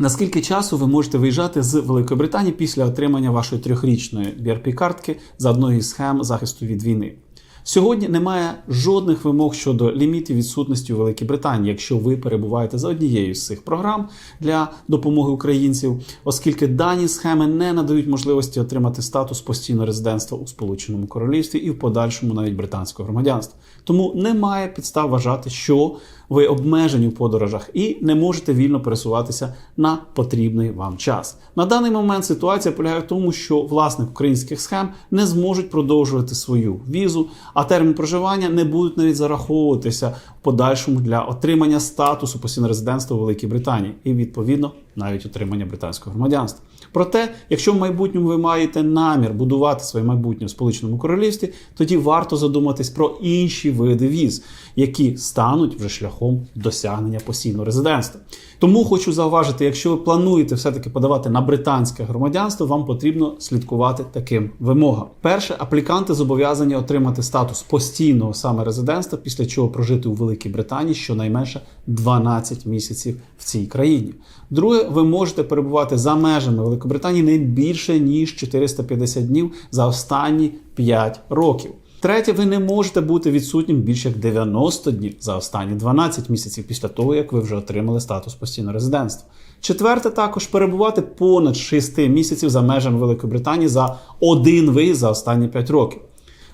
Наскільки часу ви можете виїжджати з Великої Британії після отримання вашої трьохрічної BRP-картки за одною із схем захисту від війни? Сьогодні немає жодних вимог щодо лімітів відсутності у Великій Британії, якщо ви перебуваєте за однією з цих програм для допомоги українців, оскільки дані схеми не надають можливості отримати статус постійного резидентства у Сполученому Королівстві і в подальшому навіть британського громадянства. Тому немає підстав вважати, що ви обмежені в подорожах і не можете вільно пересуватися на потрібний вам час. На даний момент ситуація полягає в тому, що власник українських схем не зможуть продовжувати свою візу, а термін проживання не будуть навіть зараховуватися в подальшому для отримання статусу постійного резидентства Великій Британії і відповідно навіть отримання британського громадянства. Проте, якщо в майбутньому ви маєте намір будувати своє майбутнє в Сполученому Королівстві, тоді варто задуматись про інші види віз, які стануть вже шляхом досягнення постійного резидентства. Тому хочу зауважити, якщо ви плануєте все-таки подавати на британське громадянство, вам потрібно слідкувати таким вимогам. Перше, апліканти зобов'язані отримати статус постійного саме резидентства, після чого прожити у Великій Британії щонайменше 12 місяців в цій країні. Друге, ви можете перебувати за межами Великобританії не більше ніж 450 днів за останні 5 років. Третє, ви не можете бути відсутнім більше як 90 днів за останні 12 місяців після того, як ви вже отримали статус постійного резидентства. Четверте, також перебувати понад 6 місяців за межами Великої Британії за один виїзд за останні 5 років.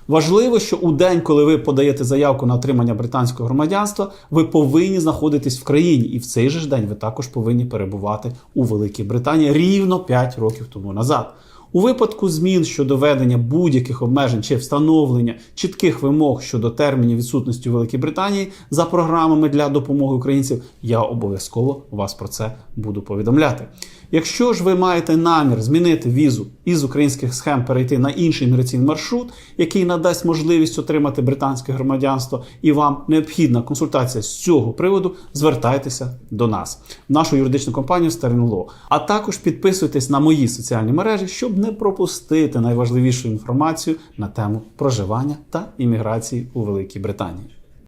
Важливо, що у день, коли ви подаєте заявку на отримання британського громадянства, ви повинні знаходитись в країні, і в цей же ж день ви також повинні перебувати у Великій Британії рівно 5 років тому назад. У випадку змін щодо ведення будь-яких обмежень чи встановлення чітких вимог щодо термінів відсутності у Великій Британії за програмами для допомоги українців, я обов'язково вас про це буду повідомляти. Якщо ж ви маєте намір змінити візу із українських схем перейти на інший міграційний маршрут, який надасть можливість отримати британське громадянство, і вам необхідна консультація з цього приводу, звертайтеся до нас, в нашу юридичну компанію Sterling А також підписуйтесь на мої соціальні мережі, щоб не пропустити найважливішу інформацію на тему проживання та імміграції у Великій Британії.